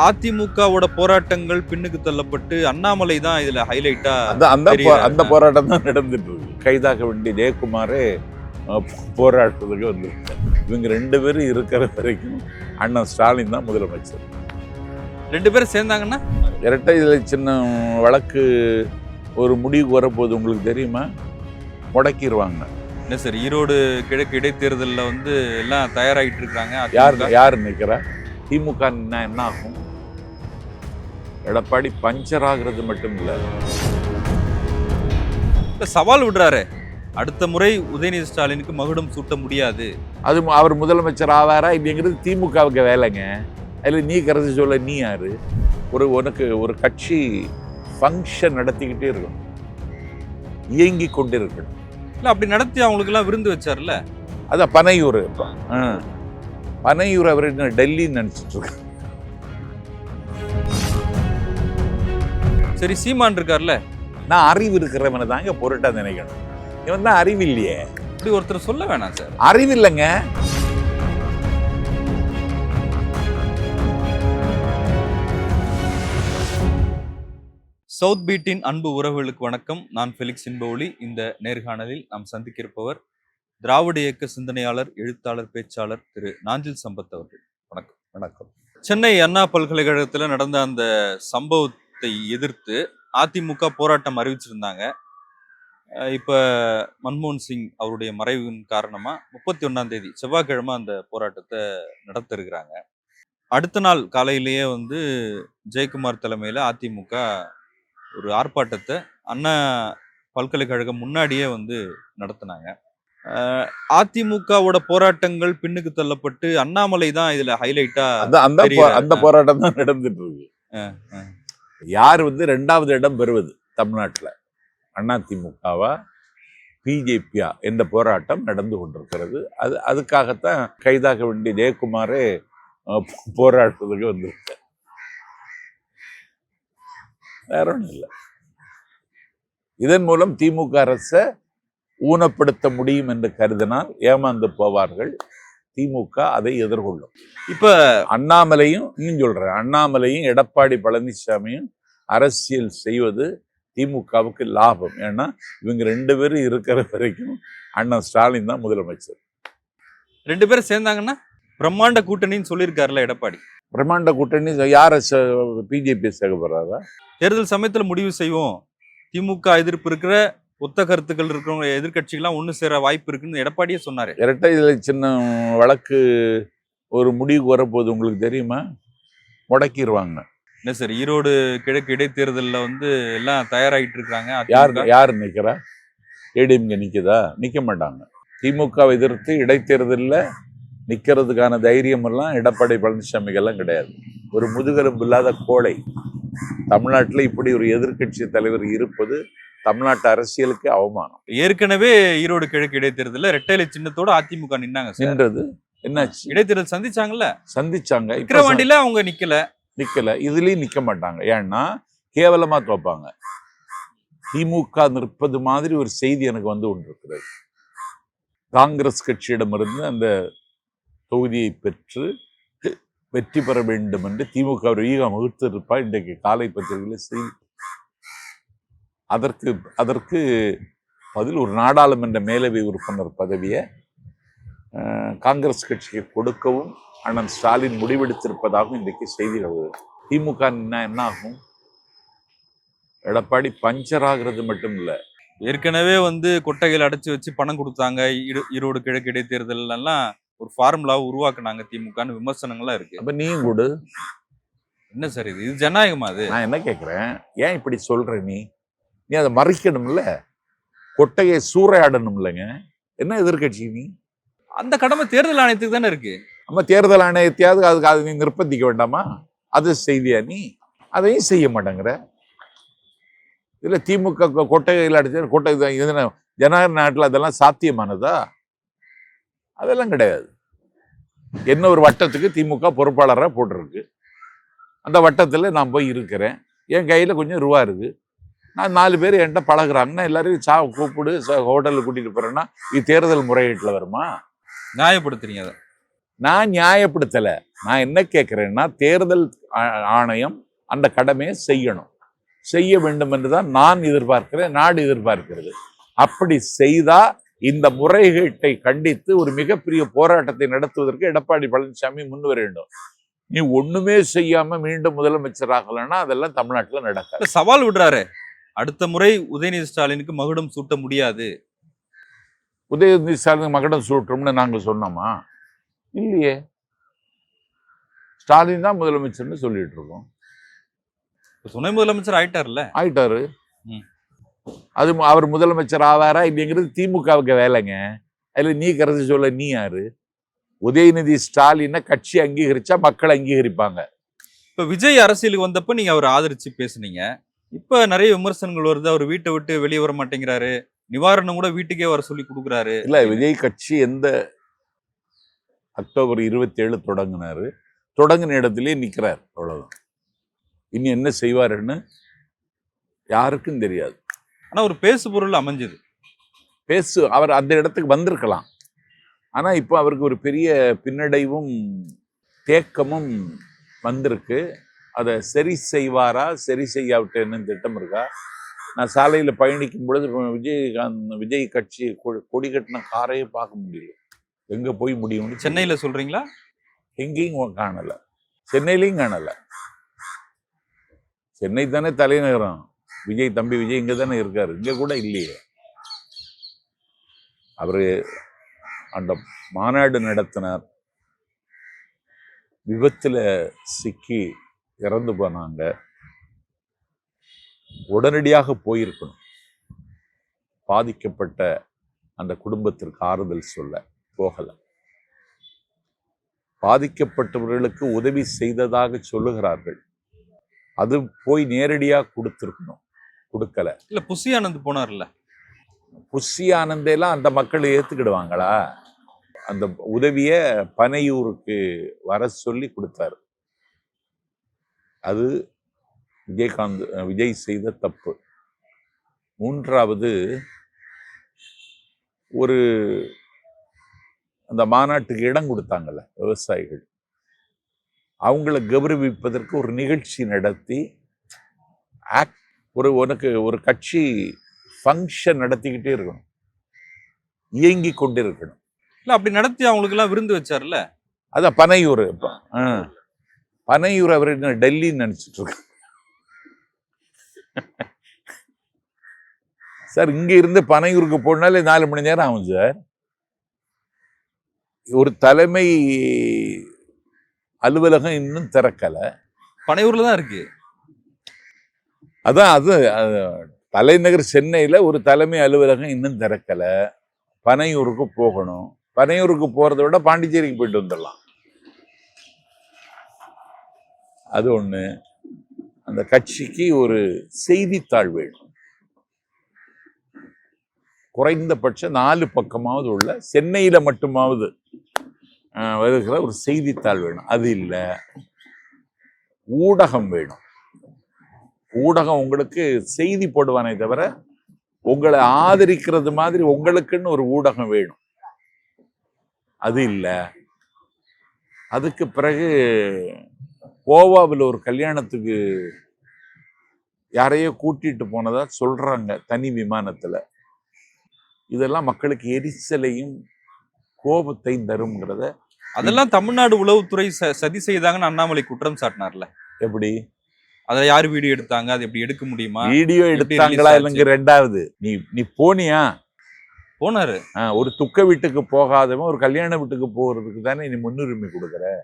அதிமுகவோட போராட்டங்கள் பின்னுக்கு தள்ளப்பட்டு அண்ணாமலை தான் இதுல ஹைலைட்டா அந்த அந்த போராட்டம் தான் நடந்துட்டு இருக்கு. கைதாக்க வேண்டிய ஜெயக்குமாரே அஹ், போராட்டத்துக்கு வந்திருக்காரு. இவங்க ரெண்டு பேரும் இருக்கிற வரைக்கும் அண்ணன் ஸ்டாலின் தான் முதலமைச்சர். ரெண்டு பேரும் சேர்ந்தாங்கன்னா? இரட்டை இலை சின்ன வழக்கு ஒரு முடிவுக்கு வரப்போகுது உங்களுக்கு தெரியுமா? முடக்கிடுவாங்க என்ன சார் ஈரோடு கிழக்கு இடைத்தேர்தல்ல வந்து எல்லாம் தயாராகிட்டு இருக்காங்க யார் யார் நிற்கிறா திமுக என்ன ஆகும்? எடப்பாடி பஞ்சர் ஆகுறது மட்டும் இல்லை. சவால் விடுறாரு. அடுத்த முறை உதயநிதி ஸ்டாலினுக்கு மகுடம் சூட்ட முடியாது. அது அவர் முதலமைச்சர் ஆவாரா இல்லைங்கிறது திமுகவுக்கு வேலைங்க. அதில் நீ கருத்து சொல்ல நீ யாரு? ஒரு உனக்கு ஒரு கட்சி ஃபங்க்ஷன் நடத்திக்கிட்டே இருக்கணும். இயங்கி கொண்டிருக்கணும். இல்ல அப்படி நடத்தி அவங்களுக்கு எல்லாம் விருந்து வச்சார்ல? அதான் பனையூர். பனையூர் அவர் டெல்லின்னு நினச்சிட்டு சரி சீமான் இருக்கார்ல? நான் அறிவு இருக்கிறவனை தாங்க பொருட்டா நினைக்கணும். இவன் தான் அறிவு இல்லையே. இப்படி ஒருத்தர் சொல்ல வேணாம் சார். அறிவு இல்லைங்க. சவுத் பீட்டின் அன்பு உறவுகளுக்கு வணக்கம். நான் ஃபெலிக்ஸ் இன்பவுலி இந்த நேர்காணலில் நாம் சந்திக்க இருப்பவர் திராவிட இயக்க சிந்தனையாளர் எழுத்தாளர் பேச்சாளர் திரு நாஞ்சில் சம்பத் அவர்கள். வணக்கம். வணக்கம். சென்னை அண்ணா பல்கலைக்கழகத்தில் நடந்த அந்த சம்பவத்தை எதிர்த்து அதிமுக போராட்டம் அறிவிச்சிருந்தாங்க. இப்ப மன்மோகன் சிங் அவருடைய மறைவின் காரணமா முப்பத்தி ஒன்னாம் தேதி செவ்வாய்க்கிழமை அந்த போராட்டத்தை நடத்த இருக்கிறாங்க அடுத்த நாள் காலையிலேயே வந்து ஜெயக்குமார் தலைமையில அதிமுக ஒரு ஆர்ப்பாட்டத்தை அண்ணா பல்கலைக்கழகம் முன்னாடியே வந்து நடத்தினாங்க. அதிமுகவோட போராட்டங்கள் பின்னுக்கு தள்ளப்பட்டு அண்ணாமலை தான் இதுல ஹைலைட்டா அந்த போராட்டம் தான் நடந்துட்டு இருக்கு. யார் வந்து ரெண்டாவது இடம் பெறுவது? தமிழ்நாட்டில். அதிமுகவா பிஜேபியா? என்ற போராட்டம் நடந்து கொண்டிருக்கிறது. அது அதுக்காகத்தான் கைதாக வேண்டிய ஜெயக்குமாரே போராடுறதுக்கு போராட்டத்துக்கு வேற ஒன்றும் இல்லை. இதன் மூலம் திமுக அரசை ஊனப்படுத்த முடியும் என்று கருதினால் ஏமாந்து போவார்கள். திமுக அதை எதிர்கொள்ளும். இப்ப அண்ணாமலையும் இன்னும் சொல்றேன் அண்ணாமலையும் எடப்பாடி பழனிசாமியும் அரசியல் செய்வது திமுகவுக்கு லாபம். ஏன்னா இவங்க ரெண்டு பேரும் இருக்கிற வரைக்கும் அண்ணன் ஸ்டாலின் தான் முதலமைச்சர். ரெண்டு பேரும் சேர்ந்தாங்கன்னா பிரம்மாண்ட கூட்டணின்னு சொல்லியிருக்காருல்ல எடப்பாடி. பிரம்மாண்ட கூட்டணி யார பிஜேபி சேர்க்க போறாரா? தேர்தல் சமயத்துல முடிவு செய்வோம். திமுக எதிர்ப்பு இருக்கிற ஒத்த கருத்துக்கள் இருக்கிறவங்க எதிர்க்கட்சிகள்லாம் ஒண்ணு சேர வாய்ப்பு இருக்குன்னு எடப்பாடியே சொன்னாரு. இரட்டை இலை சின்ன வழக்கு ஒரு முடிவுக்கு வரப்போகுது உங்களுக்கு தெரியுமா? முடக்கிடுவாங்க என்ன சார் ஈரோடு கிழக்கு இடைத்தேர்தல்ல வந்து எல்லாம் தயாராகிட்டு இருக்காங்க. யார். யார் நிக்கிறா? ஏடிஎம்கே நிக்குதா? நிக்க மாட்டாங்க. திமுகவை எதிர்த்து இடைத்தேர்தலில் நிக்கிறதுக்கான தைரியம் எல்லாம் எடப்பாடி பழனிசாமிக்கெல்லாம் கிடையாது. ஒரு முதுகெலும்பு இல்லாத கோழை. தமிழ்நாட்டில் இப்படி ஒரு எதிர்க்கட்சி தலைவர் இருப்பது தமிழ்நாட்டு அரசியலுக்கு அவமானம். ஏற்கனவே ஈரோடு கிழக்கு இடைத்தேர்தல்ல ரெட்டைலை சின்னத்தோட அதிமுக நின்னாங்க சார். நின்றது. என்னாச்சு? இடைத்தேர்தல் சந்திச்சாங்கல்ல? சந்திச்சாங்க. விக்கிரவாண்டியில அவங்க நிக்கல. நிக்கல. இதுலயும் நிக்க மாட்டாங்க. ஏன்னா கேவலமா தோப்பாங்க. திமுக நிற்பது மாதிரி ஒரு செய்தி எனக்கு வந்து கொண்டிருக்கிறது. காங்கிரஸ் கட்சியிடமிருந்து அந்த தொகுதியை பெற்று வெற்றி பெற வேண்டும் என்று திமுக ஒரு ஈகம் வகுத்திருப்பா இன்றைக்கு காலை பத்திரிகையில் செய்தி அதற்கு அதற்கு பதில் ஒரு நாடாளுமன்ற மேலவை உறுப்பினர் பதவியை காங்கிரஸ் கட்சிக்கு கொடுக்கவும் அண்ணன் ஸ்டாலின் முடிவெடுத்திருப்பதாகவும் இன்றைக்கு செய்திகள் திமுக நின்னா என்ன ஆகும்? எடப்பாடி பஞ்சர் ஆகுறது மட்டும் இல்ல. ஏற்கனவே வந்து கொட்டைகள் அடைச்சு வச்சு பணம் கொடுத்தாங்க ஈரோ- ஈரோடு கிழக்கு இடைத்தேர்தல் எல்லாம் ஒரு ஃபார்முலாவை உருவாக்குனாங்க திமுகன்னு விமர்சனங்கள்லாம் இருக்கு. அப்ப நீ கொடு. என்ன சார் இது? இது ஜனநாயகமா அது? நான் என்ன கேட்குறேன் ஏன் இப்படி சொல்ற நீ? நீ அதை மறைக்கணும்ல? கொட்டையை சூறையாடணும் இல்லைங்க என்ன எதிர்க்கட்சி நீ? அந்த கடமை தேர்தல் ஆணையத்துக்கு தானே இருக்கு. நம்ம தேர்தல் ஆணையத்தையாவது அதுக்கு அதை நீ நிர்பந்திக்க வேண்டாமா? அது செய்தியா நீ? அதையும் செய்ய மாட்டேங்கிற. இல்ல திமுக கொட்டையில் அடிச்சு கொட்டை இது ஜனநாயக நாட்டில் அதெல்லாம் சாத்தியமானதா? அதெல்லாம் கிடையாது. என்ன ஒரு வட்டத்துக்கு திமுக பொறுப்பாளராக போட்டிருக்கு. அந்த வட்டத்தில் நான் போய் இருக்கிறேன். என் கையில் கொஞ்சம் ரூபா இருக்கு. நான் நாலு பேர் என்கிட்ட பழகுறாங்கன்னா எல்லாரையும் சா கூப்பிடு ஹோட்டலுக்கு கூட்டிட்டு போறேன்னா இது தேர்தல் முறையீட்டில் வருமா? நியாயப்படுத்துறீங்க அதை. நான் நியாயப்படுத்தலை. நான் என்ன கேட்குறேன்னா தேர்தல் ஆணையம் அந்த கடமையை செய்யணும். செய்ய வேண்டும் என்று தான் நான் எதிர்பார்க்கிறேன் நாடு எதிர்பார்க்கிறது. அப்படி செய்தா இந்த முறைகேட்டை கண்டித்து ஒரு மிகப்பெரிய போராட்டத்தை நடத்துவதற்கு எடப்பாடி பழனிசாமி முன் வர வேண்டும். நீ ஒண்ணுமே செய்யாம மீண்டும் முதலமைச்சர் ஆகலைன்னா அதெல்லாம் தமிழ்நாட்டுல நடக்காது. சவால் விடுறாரு. அடுத்த முறை உதயநிதி ஸ்டாலினுக்கு மகுடம் சூட்ட முடியாது. உதயநிதி ஸ்டாலின் மகடம் சூட்டுறோம்னு நாங்க சொன்னோமா? இல்லையே. ஸ்டாலின் தான் முதலமைச்சர்னு சொல்லிட்டு இருக்கோம். துணை முதலமைச்சர் ஆயிட்டார்ல? ஆயிட்டாரு. அது அவர் முதலமைச்சர் ஆவாரா இல்லைங்கிறது திமுகவுக்கு வேலைங்க. அதுல நீ கருத்து சொல்ல நீ யாரு? உதயநிதி ஸ்டாலினை கட்சி அங்கீகரிச்சா மக்கள் அங்கீகரிப்பாங்க. இப்ப விஜய் அரசியலுக்கு வந்தப்ப நீங்க அவர் ஆதரிச்சு பேசுனீங்க. இப்ப நிறைய விமர்சனங்கள் வருது. அவர் வீட்டை விட்டு வெளியே வர மாட்டேங்கிறாரு. நிவாரணம் கூட வீட்டுக்கே வர சொல்லி கொடுக்குறாரு. இல்ல விஜய் கட்சி எந்த அக்டோபர் இருபத்தி ஏழு தொடங்கினாரு. தொடங்கின இடத்திலே நிக்கிறார். அவ்வளவுதான். இனி என்ன செய்வாருன்னு யாருக்கும் தெரியாது. ஆனா ஒரு பேசு பொருள் அமைஞ்சது. பேசு அவர் அந்த இடத்துக்கு வந்திருக்கலாம். ஆனா இப்போ அவருக்கு ஒரு பெரிய பின்னடைவும் தேக்கமும் வந்திருக்கு. அதை சரி செய்வாரா? சரி செய்யாவிட்டேன்னு திட்டம் இருக்கா? நான் சாலையில் பயணிக்கும் பொழுது விஜயகாந்த் விஜய் கட்சி கொடி கட்டின காரையே பார்க்க முடியல. எங்க போய் முடியும்னு சென்னையில சொல்றீங்களா? எங்கேயும் காணல. சென்னையிலையும் காணல. சென்னை தானே தலைநகரம். விஜய் தம்பி விஜய் இங்க தானே இருக்காரு. இங்க கூட இல்லையே. அவரு அந்த மாநாடு நடத்தினார். விபத்துல சிக்கி இறந்து போனாங்க உடனடியாக போயிருக்கணும். பாதிக்கப்பட்ட அந்த குடும்பத்திற்கு ஆறுதல் சொல்ல போகல. பாதிக்கப்பட்டவர்களுக்கு உதவி செய்ததாக சொல்லுகிறார்கள். அது போய் நேரடியாக கொடுத்துருக்கணும். கொடுக்கல. இல்ல புசி ஆனந்த் போனார்ல. புஷி ஆனந்தேலாம் அந்த மக்கள் ஏத்துக்கிடுவாங்களா? அந்த உதவிய பனையூருக்கு வர சொல்லி கொடுத்தாரு. அது விஜயகாந்த் விஜய் செய்த தப்பு. மூன்றாவது ஒரு அந்த மாநாட்டுக்கு இடம் கொடுத்தாங்கல்ல விவசாயிகள். அவங்கள கௌரவிப்பதற்கு ஒரு நிகழ்ச்சி நடத்தி ஆக்ட் ஒரு உனக்கு ஒரு கட்சி ஃபங்க்ஷன் நடத்திக்கிட்டே இருக்கணும். இயங்கி கொண்டிருக்கணும். இல்ல அப்படி நடத்தி அவங்களுக்கு எல்லாம் விருந்து வச்சார்ல? அதான் பனையூர் இப்ப. பனையூர் அவர் டெல்லின்னு நினைச்சிட்டு இருக்கு சார் இங்க இருந்து பனையூருக்கு போனாலே நாலு மணி நேரம் ஆகும் சார். ஒரு தலைமை அலுவலகம் இன்னும் திறக்கல. பனையூர்ல தான் இருக்கு. அதான் அது அது தலைநகர் சென்னையில ஒரு தலைமை அலுவலகம் இன்னும் திறக்கல. பனையூருக்கு போகணும். பனையூருக்கு போறதை விட பாண்டிச்சேரிக்கு போயிட்டு வந்துடலாம். அது ஒண்ணு. அந்த கட்சிக்கு ஒரு செய்தித்தாள் வேணும். குறைந்தபட்சம் நாலு பக்கமாவது உள்ள சென்னையில மட்டுமாவது வருகிற ஒரு செய்தித்தாள் வேணும். அது இல்லை. ஊடகம் வேணும். ஊடகம் உங்களுக்கு செய்தி போடுவானே தவிர உங்களை ஆதரிக்கிறது மாதிரி உங்களுக்குன்னு ஒரு ஊடகம் வேணும். அது இல்லை. அதுக்கு பிறகு கோவாவில் ஒரு கல்யாணத்துக்கு யாரையோ கூட்டிட்டு போனதா சொல்றாங்க தனி விமானத்துல. இதெல்லாம் மக்களுக்கு எரிச்சலையும் கோபத்தையும் தரும்ங்கிறத அதெல்லாம் தமிழ்நாடு உளவுத்துறை ச- சதி செய்தாங்கன்னு அண்ணாமலை குற்றம் சாட்டினார்ல. எப்படி? அதை யார் வீடியோ எடுத்தாங்க? அது எப்படி எடுக்க முடியுமா? வீடியோ எடுத்தாங்களா இல்லைங்க ரெண்டாவது. நீ நீ போனியா? போனாரு. ஒரு துக்க வீட்டுக்கு போகாதவன் ஒரு கல்யாண வீட்டுக்கு போறதுக்கு தானே நீ முன்னுரிமை கொடுக்குற?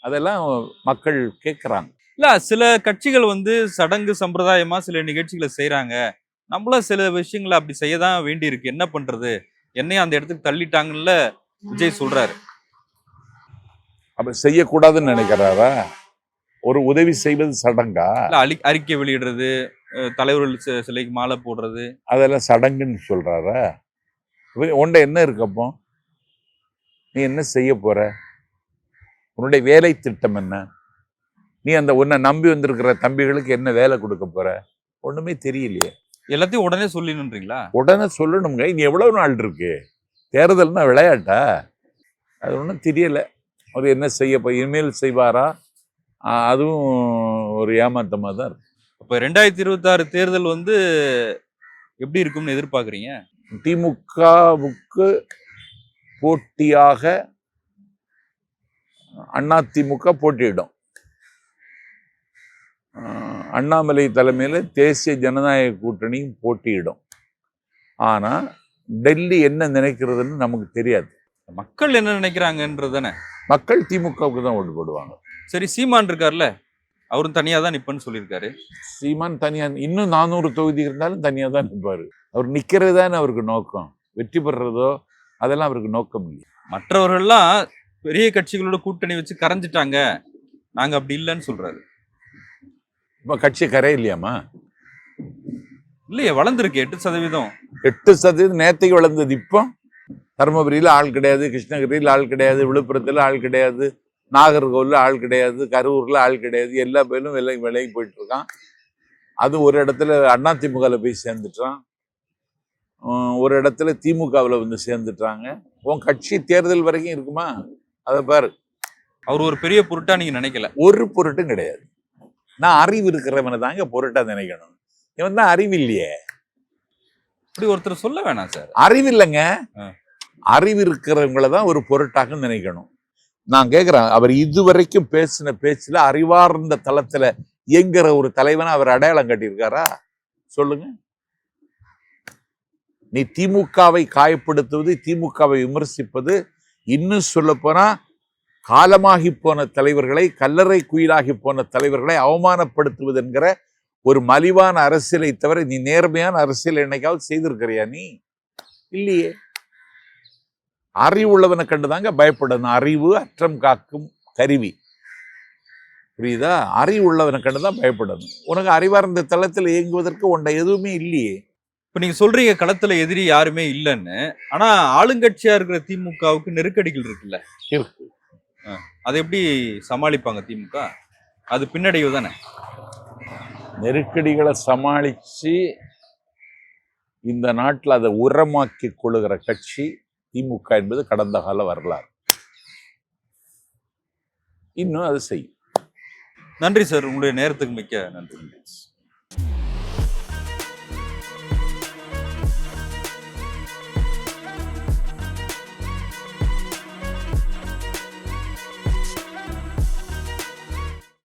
அதெல்லாம் மக்கள் கேட்குறாங்க இல்ல சில கட்சிகள் வந்து சடங்கு சம்பிரதாயமா சில நிகழ்ச்சிகளை செய்றாங்க. நம்மளும் சில விஷயங்களை அப்படி செய்ய தான் வேண்டி இருக்கு என்ன பண்றது? என்னையும் அந்த இடத்துக்கு தள்ளிட்டாங்கல்ல? விஜய் சொல்றாரு. அப்ப செய்யக்கூடாதுன்னு நினைக்கிறாரா? ஒரு உதவி செய்வது சடங்கா? அழி அறிக்கை வெளியிடுறது தலைவர்கள் சிலைக்கு மாலை போடுறது. அதெல்லாம் சடங்குன்னு சொல்றாரா? இவ- உன்ட என்ன இருக்கு அப்போ? நீ என்ன செய்ய போற? உன்னுடைய வேலை திட்டம் என்ன? நீ அந்த உன்னை நம்பி வந்திருக்கிற தம்பிகளுக்கு என்ன வேலை கொடுக்க போற? ஒண்ணுமே தெரியலையே. எல்லாத்தையும் உடனே சொல்லிடுன்றீங்களா உடனே சொல்லணுங்க இனி எவ்வளவு நாள் இருக்கு? தேர்தல்னா விளையாட்டா? அது ஒன்றும் தெரியல. அவர் என்ன செய்ய போ- இனிமேல் செய்வாரா? அதுவும் ஒரு ஏமாத்தமாக தான் இருக்கு. அப்ப ரெண்டாயிரத்தி இருபத்தாறு தேர்தல் வந்து எப்படி இருக்கும்னு எதிர்பார்க்கறீங்க? திமுகவுக்கு போட்டியாக அதிமுக போட்டியிடும். ஆஹ் அண்ணாமலை தலைமையில் தேசிய ஜனநாயக கூட்டணியும் போட்டியிடும். ஆனா டெல்லி என்ன நினைக்கிறதுன்னு நமக்கு தெரியாது. மக்கள் என்ன நினைக்கிறாங்கன்றது தானே? மக்கள் திமுகவுக்கு தான் ஓட்டு போடுவாங்க. சரி சீமான் இருக்கார்ல? அவரும் தனியா தான் நிப்பன்னு சொல்லியிருக்காரு. சீமான் தனியா இன்னும் நானூறு தொகுதி இருந்தாலும் தனியா தான் நிற்பாரு. அவர் நிக்கிறது தானே அவருக்கு நோக்கம். வெற்றி பெறுறதோ அதெல்லாம் அவருக்கு நோக்கம் இல்லை மற்றவர்கள்லாம் பெரிய கட்சிகளோட கூட்டணி வச்சு கரைஞ்சிட்டாங்க. நாங்க அப்படி இல்லைன்னு சொல்றாரு. இப்போ கட்சி கரை இல்லையாமா இல்லையே வளர்ந்துருக்கு எட்டு சதவீதம். எட்டு சதவீதம் நேத்தைக்கு வளர்ந்தது இப்போ. தருமபுரியில் ஆள் கிடையாது கிருஷ்ணகிரியில் ஆள் கிடையாது விழுப்புரத்தில் ஆள் கிடையாது நாகர்கோவில் ஆள் கிடையாது கரூரில் ஆள் கிடையாது எல்லா பேரும் விலை விலைக்கு போயிட்டு இருக்கான் அது ஒரு இடத்துல அதிமுகவில் போய் சேர்ந்துட்டான். ஒரு இடத்துல திமுகவில் வந்து சேர்ந்துட்டாங்க. உன் கட்சி தேர்தல் வரைக்கும் இருக்குமா? அதை பாரு. அவர் ஒரு பெரிய பொருட்டா நீங்க நினைக்கல. ஒரு பொருட்டும் கிடையாது. நான் அறிவு இருக்கிறவனை தாங்க பொருட்டா நினைக்கணும். இவன் தான் அறிவு இல்லையே. இப்படி ஒருத்தர் சொல்ல வேணாம் சார். அறிவு இல்லைங்க. அறிவு இருக்கிறவங்கள தான் ஒரு பொருட்டாக நினைக்கணும். நான் கேட்கிறேன் அவர் இதுவரைக்கும் பேசின பேச்சுல அறிவார்ந்த தளத்துல இயங்குற ஒரு தலைவனை அவர் அடையாளம் கட்டியிருக்காரா? சொல்லுங்க. நீ திமுகவை காயப்படுத்துவது திமுகவை விமர்சிப்பது இன்னும் சொல்லப்போனா காலமாகி போன தலைவர்களை கல்லறை குயிலாகி போன தலைவர்களை அவமானப்படுத்துவது என்கிற ஒரு மலிவான அரசியலை தவிர நீ நேர்மையான அரசியல் என்னைக்காவது செய்திருக்கிறியா நீ? இல்லையே. அறிவு உள்ளவனை கண்டுதாங்க பயப்படணும். அறிவு அற்றம் காக்கும் கருவி. புரியுதா? அறிவு உள்ளவனை கண்டுதான் பயப்படணும். உனக்கு அறிவார்ந்த தளத்தில் இயங்குவதற்கு உன்னை எதுவுமே இல்லையே. இப்ப நீங்க சொல்றீங்க களத்துல எதிரி யாருமே இல்லைன்னு. ஆனா ஆளுங்கட்சியா இருக்கிற திமுகவுக்கு நெருக்கடிகள் இருக்குல்ல? இருக்கு. அதை எப்படி சமாளிப்பாங்க திமுக? அது பின்னடைவு தானே? நெருக்கடிகளை சமாளிச்சு இந்த நாட்டில் அதை உரமாக்கி கொள்ளுகிற கட்சி திமுக என்பது கடந்த கால வரலாறு. இன்னும் அது செய்யும். நன்றி சார். உங்களுடைய நேரத்துக்கு மிக்க நன்றி.